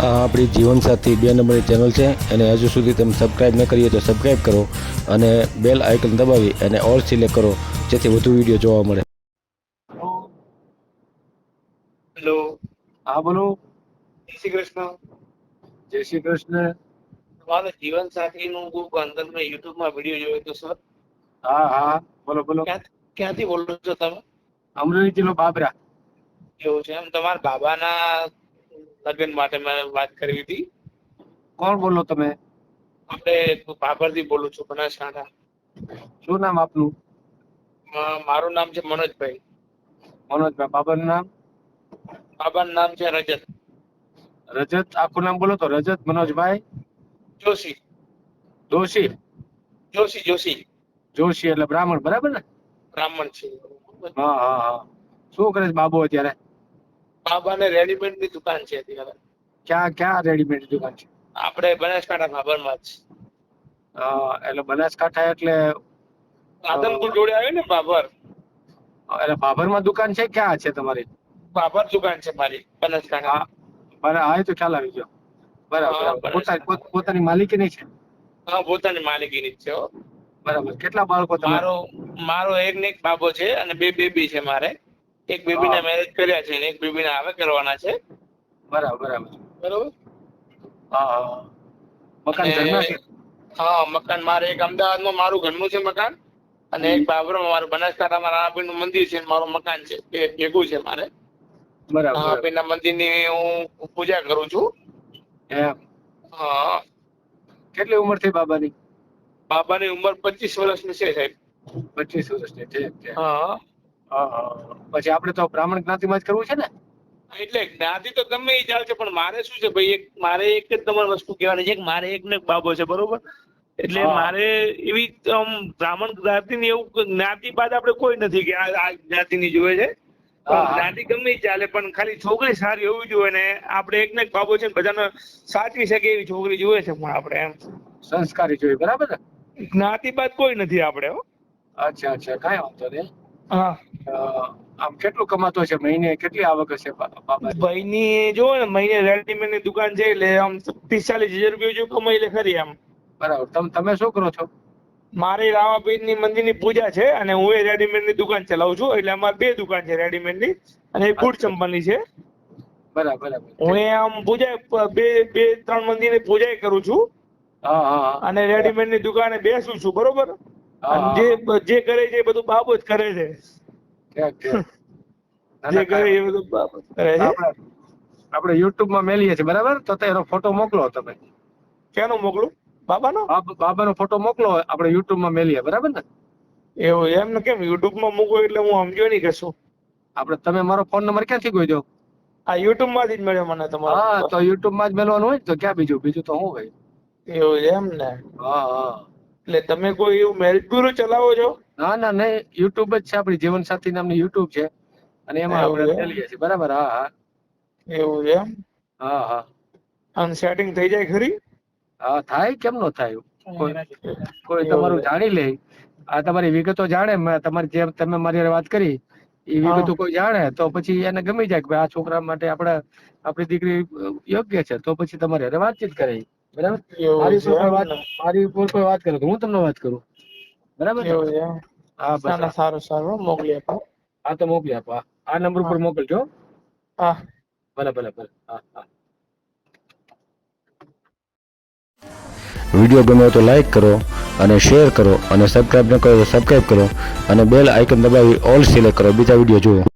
આ આપણી જીવનસાથી બે નંબરની ચેનલ છે અને હજુ સુધી તમે સબસ્ક્રાઈબ ન કરીએ તો સબસ્ક્રાઈબ કરો અને બેલ આઇકન દબાવી અને ઓલ સિલેક્ટ કરો જેથી વધુ વીડિયો જોવા મળે. હેલો. હા બોલો. જય શ્રી કૃષ્ણ. જય શ્રી કૃષ્ણ. તમારા જીવન સાથીનું કોક અંદર મેં YouTube માં વીડિયો જોયો તો સર. હા હા. બોલો બોલો. ક્યાં ક્યાંથી બોલો છો તમે? અમરેલી જિલ્લો બાબરા. એવું છે એમ. તમારા બાબાના લગ્ન માટે મેં વાત કરવી હતી. કોણ બોલો તમે? આપણે ભાભરથી બોલું છું બનાસકાંઠા શું નામ આપનું? મારું નામ છે મનોજભાઈ. મનોજભાઈ બાબાનું નામ? બાબાનું નામ છે રજત. રજત આખું નામ બોલો તો રજત મનોજભાઈ? જોશી. દોશી જોશી જોશી. જોશી એટલે બ્રાહ્મણ બરાબર ને? બ્રાહ્મણ છે. હા હા હા. શું કરે છે બાબુ અત્યારે? બાબાને રેડીમેડની દુકાન છે અત્યારે. ક્યાં ક્યાં રેડીમેડ દુકાન છે? આપણે બનાસકાંઠા બાબરમાં જ એટલે બનાસકાંઠા એટલે આદમપુર જોડે આવ્યું ને બાબર? એટલે બાબરમાં દુકાન છે ક્યાં છે તમારી? બાબર દુકાન છે મારી બનાસકાંઠા બરાબર હા તો ખ્યાલ આવી ગયો. બરાબર પોતાની પોતાની માલિકી નહીં છે? હા પોતાની માલિકીની છે બરાબર. કેટલા બાળકો મારો મારો એક ને એક બાબો છે અને બે બેબી છે મારે. એક બેબીના. મેરેજ કર્યા છે અને એક બેબીના હવે કરવાના છે. બરાબર બરાબર. બરોબર? હા મકાન હા મારે એક અમદાવાદમાં મારું ઘરનું છે મકાન અને એક બાબરમાં મારું બનાસકાંઠામાં રાણાપીરનું મંદિર છે મારું મકાન છે એ ભેગું છે મારે. બરાબર રાણાપીરના મંદિરની હું પૂજા કરું છું. હા. કેટલી ઉંમર થઈ બાબાની? બાબાની ઉંમર પચીસ વર્ષની છે સાહેબ. પચીસ વર્ષની ઠીક છે હા. પછી આપણે તો બ્રાહ્મણ જ્ઞાતિમાં જ કરવું છે ને? એટલે જ્ઞાતિ તો ગમે એ ચાલશે પણ મારે શું છે ભાઈ એક મારે એક જ તમારી વસ્તુ કહેવાની છે કે મારે એક ને બાબો છે બરોબર? એટલે મારે એવી આમ બ્રાહ્મણ જ્ઞાતિની એવું જ્ઞાતિ બાદ આપણે કોઈ નથી કે આ જ્ઞાતિ જ્ઞાતિની જોવે છે. જ્ઞાતિ ગમે ચાલે પણ ખાલી છોકરી સારી હોવી જોઈએ ને આપણે એક ને એક બાબો છે ને બધાને સાચવી શકે એવી છોકરી જોઈએ છે પણ આપણે એમ. સંસ્કારી જોઈએ બરાબર ને? જ્ઞાતિ બાદ કોઈ નથી આપણે હો. અચ્છા અચ્છા કાંઈ વાંધો નહીં. હા. આમ કેટલું કમાતો છે? મહિને કેટલી આવક હશે ભાઈની જો ને મહિને રેડીમેડની દુકાન છે એટલે આમ પિસ્તાલીસ હજાર રૂપિયા જેવું કમાઈ લે ખરી આમ. બરાબર. તમે તમે શું કરો છો? મારી રામાપીરની મંદિરની પૂજા છે અને હું એ રેડીમેડની દુકાન ચલાવું છું. એટલે અમારે બે દુકાન છે રેડીમેડની અને એક બુટ ચંપલની છે. બરાબર હું એ આમ પૂજા બે બે ત્રણ મંદિરની પૂજા કરું છું. હા હા હા. અને રેડીમેડની દુકાને બેસું છું. બરોબર. જે જે કરે છે એ બધું બાબો જ કરે છે. જે કરે એ બધું બાબો જ કરે છે. આપણે યુટ્યુબમાં મેલીએ છીએ બરાબર? તો એનો ફોટો મોકલો તમે. કેનો મોકલું? બાબાનો? બાબાનો ફોટો મોકલો આપણે યુટ્યુબમાં મેલીએ બરાબર ને? એવું એમ ને કેમ યુટ્યુબમાં મૂકો એટલે હું સમજ્યો નહીં કશું આપણે તમે મારો ફોન નંબર ક્યાંથી દો આ યુટ્યુબમાંથી જ મળ્યો મને તમારો હા તો યુટ્યુબમાં જ મેલવાનું હોય તો ક્યાં બીજું? બીજું તો હું હોય એવું એમ ને? હા હા. એટલે તમે કોઈ એવું મેરેજ બ્યુરો ચલાવો છો? ના ના નહીં. યુટ્યુબ જ છે આપણી. જીવન સાથી નામની યુટ્યુબ છે. અને એમાં આપણે ચાલીએ છીએ. બરાબર હા હા. એવું છે હા હા. અને સેટિંગ થઈ જાય ખરી? હા થાય? કેમ નો થાય? કોઈ કોઈ તમારું જાણી લે. આ તમારી વિગતો જાણે. તમારી જેમ તમે મારી વાત કરી એ વિગતો કોઈ જાણે તો પછી એને ગમી જાય કે ભાઈ આ છોકરા માટે આપણે આપણી દીકરી યોગ્ય છે. તો પછી તમારી વાતચીત કરે. બરાબર? મારી ઉપર વાત મારી ઉપર કોઈ વાત કરો તો હું તમને વાત કરું? બરાબર હા બસ. સારું સારું મોકલી આપો. આ તો મોકલી આપો. આ- આ નંબર ઉપર મોકલજો હા. ભલે ભલે ભલે. હા હા. વીડિયો ગમ્યો તો લાઈક કરો અને શેર કરો અને સબસ્ક્રાઈબ ન કરો તો સબસ્ક્રાઇબ કરો અને બેલ આઇકન દબાવી ઓલ સિલેક્ટ કરો. બીજા વીડિયો જુઓ.